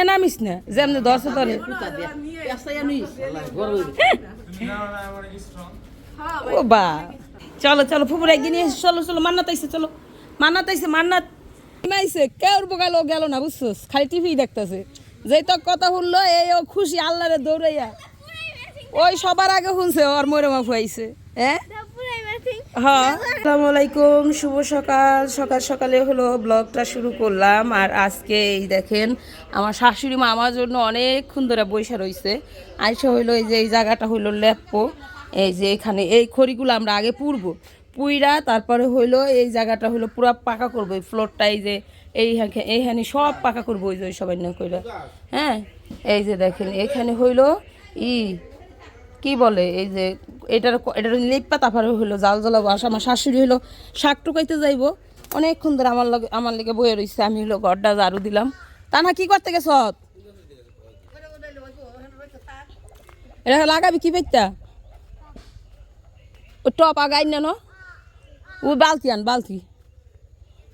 নিয়ে নামিস না যেমনি দশ ধরে ও বা। চলো চলো ফুপুর একদিন এসে চলো চলো মান্নাত আইসে চলো। মান্নাত আইসে মান্নাত। আইসে কেউর বোকালো গেল না বুঝছস? খালি টিভি দেখতেছে। যেই তো কথা শুনলো এই ও খুশি আল্লাহরে দৌড়াইয়া। ওই সবার আগে শুনছে ওর মরে মাফু হ্যাঁ হ্যাঁ? আসসালামু আলাইকুম শুভ সকাল। সকাল সকালে হলো ব্লগটা শুরু করলাম। আর আজকে এই দেখেন, আমার শাশুড়ি মা আমার জন্য অনেকক্ষণ ধরে বৈশা রয়েছে আইসা হইল এই যে, এই জায়গাটা হইল লেপ্পো। এই যে এখানে, এই খড়িগুলো আমরা আগে পুরবো। পুইরা তারপরে হইল এই জায়গাটা হইল পুরা পাকা করব। এই ফ্লোরটা এই যে এই এইখানে সব পাকা করব, ওই যে ওই সবাই না কইরা। হ্যাঁ এই যে দেখেন, এখানে হইল ই, কি বলে? এই যে এটার এটার লিপ্পা তারপরে হইল, জাল জ্বালাবো আসা আমার শাশুড়ি হইল শাক টুকাইতে যাইবো। অনেকক্ষণ ধরে আমার লগে আমার লেগে বয়ে রইছে। আমি হইল ঘরটা ঝাড়ু দিলাম। তা না কি করতে গেছ? এটা লাগাবি কি বেচতা ও টপ আগাই না ন? ও বালতি আন, বালতি।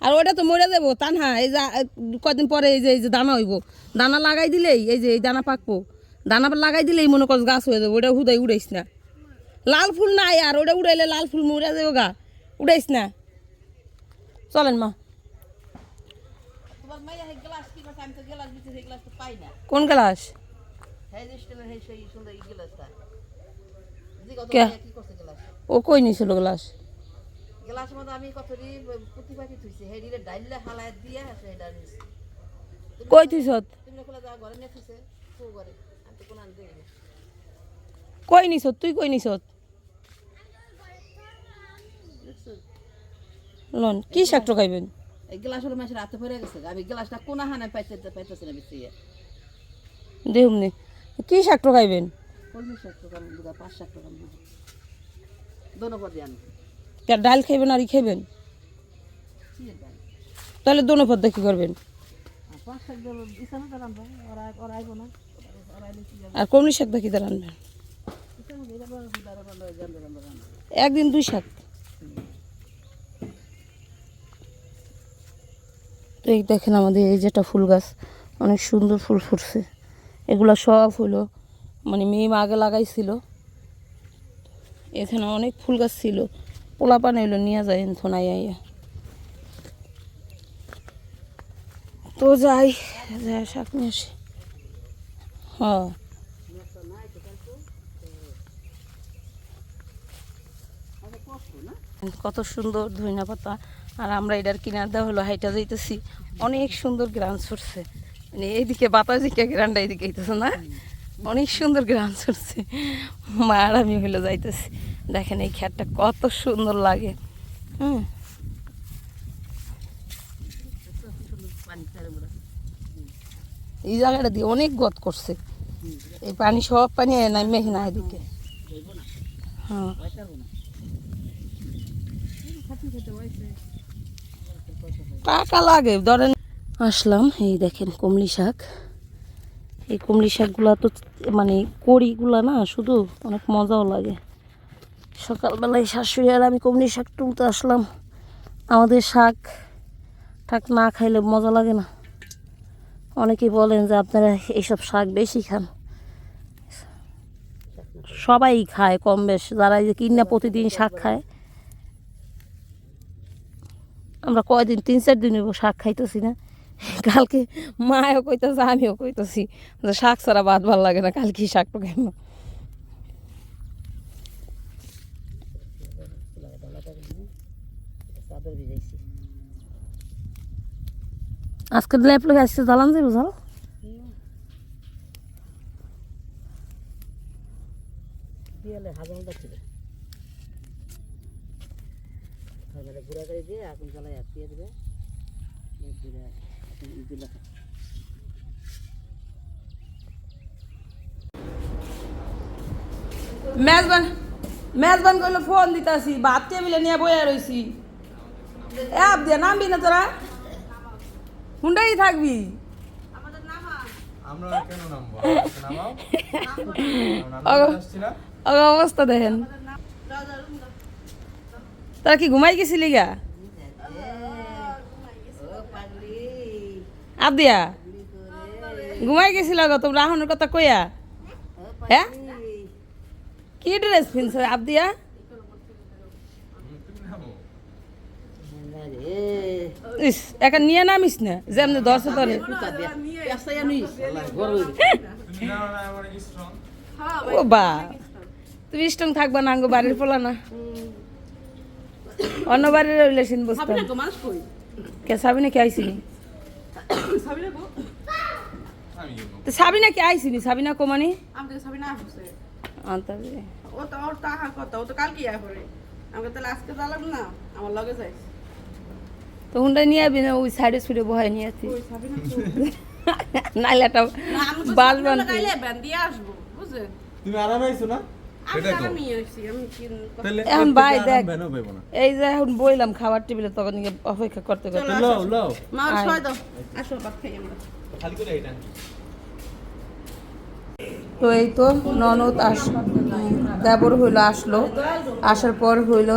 আর ওটা তো মরে যাব। তা না এই যে কদিন পরে এই যে এই যে দানা হইব। দানা লাগাই দিলেই, এই যে, এই দানা পাকবো। দানা লাগাই দিলেই মনে কর গাছ হয়ে যাব। ওটা হুদাই উড়াইস না। লাল ফুল নাই আর ওটা উড়াইলে লাল ফুল মরে যাব গা। উড়াইস না। চলেন মা। কোন গ্লাস? কে? ও কই নিছিল গ্লাস? গ্লাস মতো আমি কত পুঁতি পাখি থুইছি হেডিরে ডাইলে হালায় দিয়া সেটা নিছি। কই তুইছ তুমি খোলা যা ঘরে নিয়ে থুইছে তো ঘরে। আমি তো কোন আনতে কই নিছ তুই কই নিছ লন কি শাক টকাইবেন এই গ্লাস হলো মাসের হাতে পড়ে গেছে। আমি গ্লাসটা কোন হানে পাইতে পাইতেছি না বিছিয়ে দেহুমনি কি শাক টকাইবেন কলমি শাক তো কারণ দুটা পাঁচ শাক তো কারণ দোনো দিয়ে কে ডাল খাইবেন আর ই খাইবেন? তাহলে দোনো পদ্মা কি করবেন? আর পাঁচ শাক দেবো বিছানা একদিন দুই ওরা ওরা আইবো না ওরা আইলে কি যাবে আর কমলি শাক দা কি দা রানবেন বিছানা দিয়ে যাব দাঁড়া বান্ধব জানবে জানবে রান্না একদিন দুই শাক এই দেখেন আমাদের এই যেটা ফুল গাছ, অনেক সুন্দর ফুল ফুটছে। এগুলো সব হলো মানে মেয়ে আগে লাগাইছিল। এখানে অনেক ফুল গাছ ছিল। পোলা পানে এলো, নিয়ে যায় থোনাই আইয়া তো যাই, শাক নিয়ে আসি। হ্যাঁ। কত সুন্দর ধইনা পাতা। আর আমরা এটার কিনার দেওয়া হলো, হাইটা যাইতেছি। অনেক সুন্দর গ্রান ছুটছে। মানে এইদিকে বাতাস দিকে গ্রানটা এইদিকে হইতেছে না? অনেক সুন্দর গ্রান ছুটছে। মা আর আমি হইল যাইতেছি। দেখেন এই খ্যাটটা কত সুন্দর লাগে। হুম। এই জায়গাটা দিয়ে অনেক গত করছে। এই পানি, সব পানি নামে না এদিকে। হ্যাঁ। টাকা লাগে, ধরেন। আসলাম, এই দেখেন কমলি শাক। এই কমলি শাকগুলা তো মানে কড়িগুলা না, শুধু অনেক মজাও লাগে। সকালবেলায় শাশুড়ি আর আমি কমলি শাক তুলতে আসলাম। আমাদের শাক ঠাক না খাইলে মজা লাগে না। অনেকেই বলেন যে, আপনারা এইসব শাক বেশি খান। সবাই খায় কম বেশ, যারা কিনা প্রতিদিন শাক খায়। আমরা কয়দিন, তিন, চার দিন শাক খাইতেছি না। কালকে মায়ও কইতেছে, আমিও কইতেছি যে শাক ছাড়া ভাত ভালো লাগে না, কালকে শাক তো কেন আজকে লেপ লগে আসছে, জ্বালান যাব জাল হাজার যাচ্ছে তারপরে গুঁড়া করে দিয়ে আগুন জ্বালাই দিয়ে দেবে। মেজবান মেজবান করলে ফোন দিতাছি ভাত টেবিলে নিয়ে বইয়া রইছি। এ আপ দিয়া নামবি না তোরা? হুন্ডাই থাকবি? অবস্থা দেখেন। তোরা কি ঘুমাই গেছিলি গা? ও পাগলি আপ দিয়া ঘুমাই গেছিল গো তোমরা রাহনের কথা কইয়া? হ্যাঁ? কি ড্রেস পিনছো আবদিয়া ইস একা নিয়ে নামিস না? যেমনি দশ ধরে না আমার কি স্ট্রং ও বা তুমি স্ট্রং থাকবা না আঙ্গো বাড়ির পোলা না। অন্য বাড়ির রিলেশন বুঝতাম। কে সাবিনা কে আইসিনি? আমি তো সাবিনা কে আইসিনি সাবিনা কোমানি ও তো ওর টাকা কত ও তো কালকে আয় করে। আমাকে তাহলে আজকে জ্বালাব না? আমার লগে যাই। তো হুন্ডা নিয়ে আবি না ওই সাইডে সুইডে বহাই নিয়ে আসি। ওই সবাই না নাইলাটা বাল ব্যান দিয়ে আসব বুঝছেন তুমি আরামে আইছো না? এখন ভাই দেখ এই যে এখন বইলাম খাবার টেবিলে তখন নিয়ে অপেক্ষা করতে করতে লও লও। মা ছয় দাও আসো ভাত খাই আমরা। খালি করে এটা। তো এই তো ননদ আস দেবর হইল আসলো। আসার পর হইল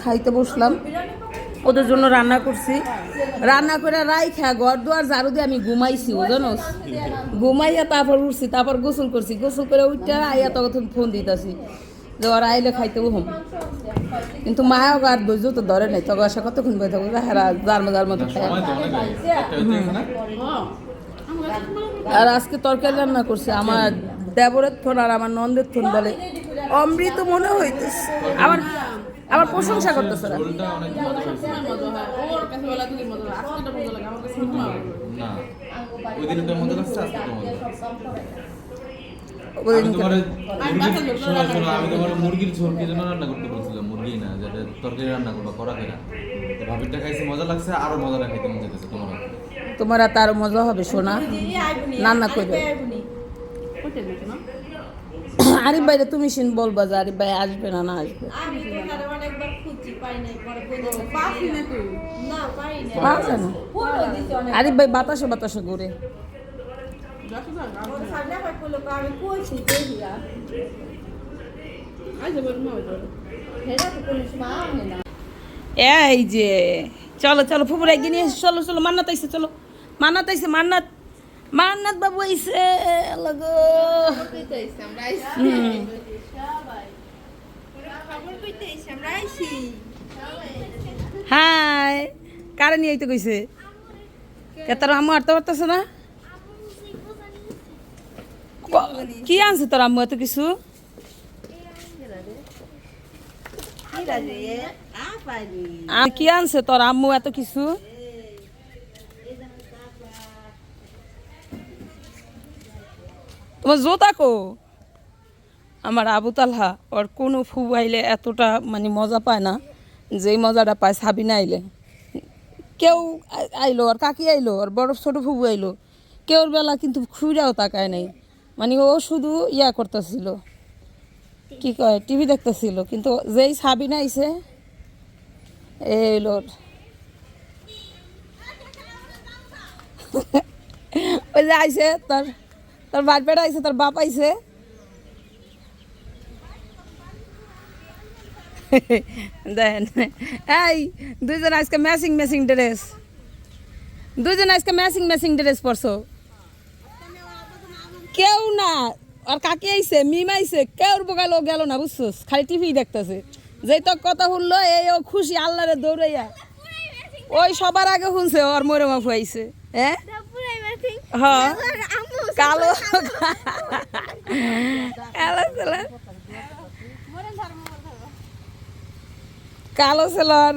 খাইতে বসলাম। ওদের জন্য রান্না করছি। রান্না করে রাই খা, ঘর দুয়ার ঝাড়ু দিয়ে আমি ঘুমাইছি ও জানোস ঘুমাইয়া তারপর উঠছি, তারপর গোসল করছি। গোসল করে উঠতে আইয়া তখন ফোন দিতেছি যে ওরা আইলে খাইতে হম কিন্তু মায়া আর ধৈর্য তো ধরে নাই তখন আসা কতক্ষণ বই থাকব? হেরা মতো খায় তো আর আজকে তরকারি রান্না করছে, আমার দেবরের থন আর আমার নন্দের থন বলে, অমৃত মনে হইতেছে। আমার আমার প্রশংসা করতেছে না হয় না। ওই দিন একটা মজা লাগছে আজকে তো মজা লাগছে। আমি তোমার আমি শোনো শোনো আমি তোমার মুরগির ঝোল জন্য রান্না করতে বলছিলাম? মুরগি না যেটা তরকারি রান্না করবা করা কেনা। তো ভাবিরটা খাইছে মজা লাগছে আরও মজা খাইতে তোমার। তার মজা হবে সোনা। রান্না করবে আরিফ ভাইরে তুমি শুন বলবা যে আরিফ ভাই আসবে না না আসবে। আরিফ ভাই বাতাসে বাতাসে ঘুরে। এই যে চলো চলো ফুপুর নিয়ে চলো চলো মান্নাত আইসে চলো। মান্নাত আইসে মান্নাত। মান্নাত বাবু আইসে আল্লাহ গো। হুম। হাই, কারে নিয়ে আইতে কইছে তোর আম্মু আরতে পারতেছে না ক- আনছে তোর আম্মু এত কিছু কি আনছে তোর আম্মু এত কিছু তোমার জোতা কো আমার আবু তালহা, ওর কোনো ফু আইলে এতটা মানে মজা পায় না, যেই মজাটা পায় সাবিনা আইলে। কেউ আইলো আর কাকি আইলো আর বড় ছোট ফুবু আইলো কেউর বেলা কিন্তু খুঁড়াও তাকায় নাই। মানে ও শুধু ইয়া করতেছিল, কি কয়, টিভি দেখতেছিল, কিন্তু যেই সাবিনা আইছে এই লোর ওই যে আইসে তার তার বাপ বেটা আইছে তার বাপ আইছে। দেখেন এই দুইজন আজকে ম্যাচিং ম্যাচিং ড্রেস দুইজন আজকে ম্যাচিং ম্যাচিং ড্রেস পরছো। কেউ না। আর কাকি আইছে মিম আইছে কেউর বগালো গেল না বুঝছস? খালি টিভি দেখতেছে। যেই তো কথা শুনলো এই ও খুশি আল্লাহরে দৌড়াইয়া। ওই সবার আগে শুনছে ওর মরে মাফু আইছে হ্যাঁ? হ্যাঁ। কালো। কালো ছেলে। কালো ছেলের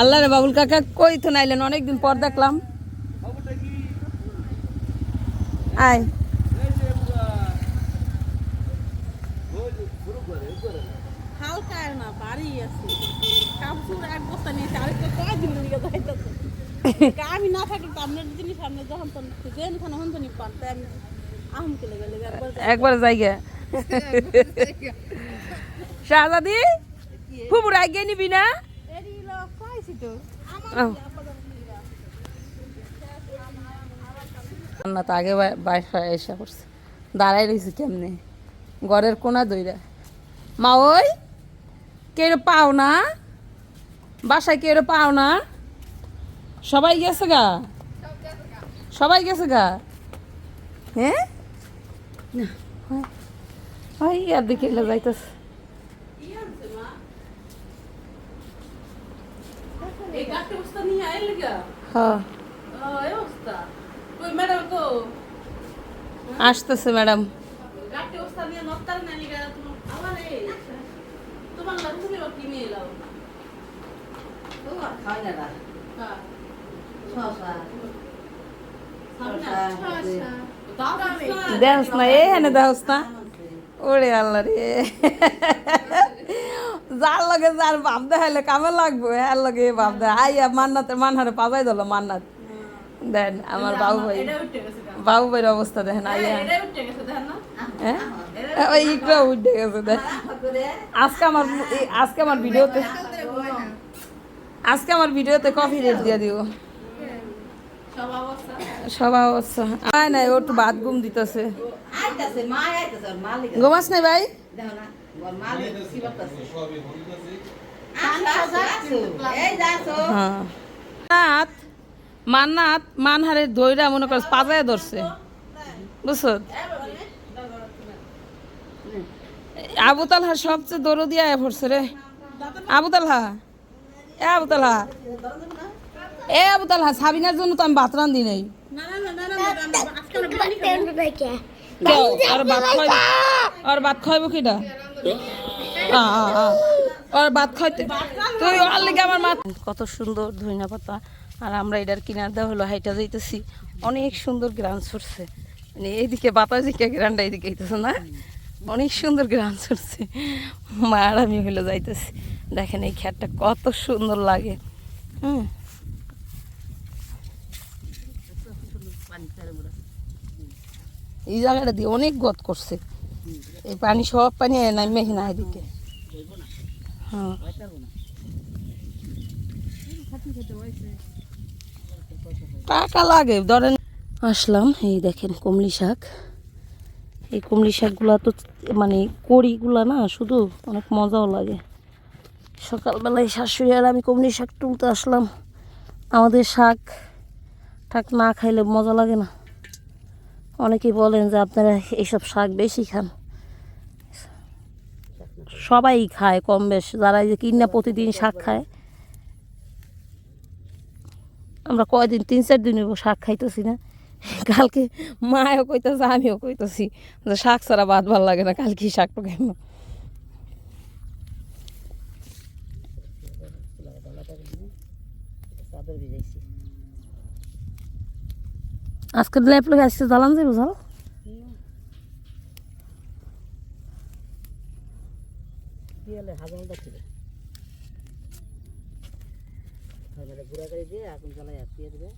আল্লাহ রে বাবুল কাকা, কই তো নাইলেন অনেকদিন পর দেখলাম। আয়। আর না বাড়ি আছে। কাপড় এক বস্তা নিয়েছে আরেকটা কয়দিন নিয়ে যাইতেছে আমি না থাকলে তো আপনার জিনিস আপনি যখন তো যেন খান হন তো নি তাই আমি আহম কেলে গেলে একবার জায়গা শাহজাদি আগে নিবি না। তো আগে বাইরে এসে করছে দাঁড়াই রয়েছে কেমনে? ঘরের কোনা দইরা। মা ওই? কে রে পাও না? বাসায় কেউ পাও না? সবাই গেছে গা? সবাই গেছে গা? হ্যাঁ না ওই আর দিকে যাইতেছে। আসতেছে ম্যাডাম। তোমার লাগু তুমি কি নিয়ে এলাও তোমার খাওয়া না না হ্যাঁ শশা সামনে শশা, আচ্ছা দাও দাও দেহস না এ হেনে দেহস না ওরে আল্লাহ রে যার লগে যার বাপ দেখাইলে কামে লাগবো হ্যাঁ লগে বাপ দে আইয়া মান্নাতে মানহারে পাজাই দিল মান্নাত দেন আমার বাবু ভাই এটা উঠে গেছে গা বাবু ভাইয়ের অবস্থা দেখেন আইয়া এটা উঠে গেছে দেখেন না হ্যাঁ ওই একটু উঠে গেছে দেখ করে আজকে আমার আজকে আমার ভিডিওতে আজকে আমার ভিডিওতে কফি রেট দিয়ে দিব সব অবস্থা। আয় নাই, ও একটু ভাত ঘুম দিতেছে। ঘুমাস নাই ভাই? হ্যাঁ। নাথ মান্নাত মানহারের দইরা মনে করছ পাজায় ধরছে। বুঝছ? আবু তালহা সবচেয়ে দৌড় দিয়ে পড়ছে রে। আবু তালহা? এ আবু তালহা। এ আবু তালহা, সাবিনার জন্য তো আমি ভাত রান্ধি নাই। আর ভাত খাইব কিটা। আর ভাত খাইতে তুই আর আমার মা কত সুন্দর ধনিয়া পাতা। আর আমরা এটার কিনার দেওয়া হলো, হাইটা যাইতেছি। অনেক সুন্দর গ্রান ছুটছে। মানে এইদিকে বাতাস দিকে, গ্রানটা এইদিকে না? অনেক সুন্দর গ্রাম ছুটছে। মা আর আমি হইল যাইতেছি। দেখেন এই খেরটা কত সুন্দর লাগে। হুম। এই জায়গাটা দিয়ে অনেক গত করছে। এই পানি, সব পানি নামে না এদিকে হ্যাঁ টাকা লাগে, ধরেন। আসলাম, এই দেখেন কমলি শাক। এই কুমড়ি শাকগুলা তো মানে কড়িগুলা না, শুধু অনেক মজাও লাগে। সকালবেলায় শাশুড়ি আর আমি কুমড়ি শাক তুলতে আসলাম। আমাদের শাক ঠাক না খাইলে মজা লাগে না। অনেকেই বলেন যে, আপনারা এইসব শাক বেশি খান। সবাই খায় কম বেশ, যারা এই যে কিনা প্রতিদিন শাক খায়। আমরা কয়দিন, তিন চার দিন শাক খাইতেছি না। কালকে মায়ও কইতেছে, আমিও কইতেছি যে শাক ছাড়া ভাত ভালো লাগে না, কালকে শাকটা খাইব আজকে লেপ লগে আসছে, জ্বালান যাব জ্বাল গুড়া করে দিয়ে আগুন জ্বালাই দিয়ে দেবে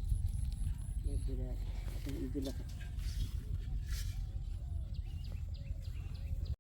Ang idila.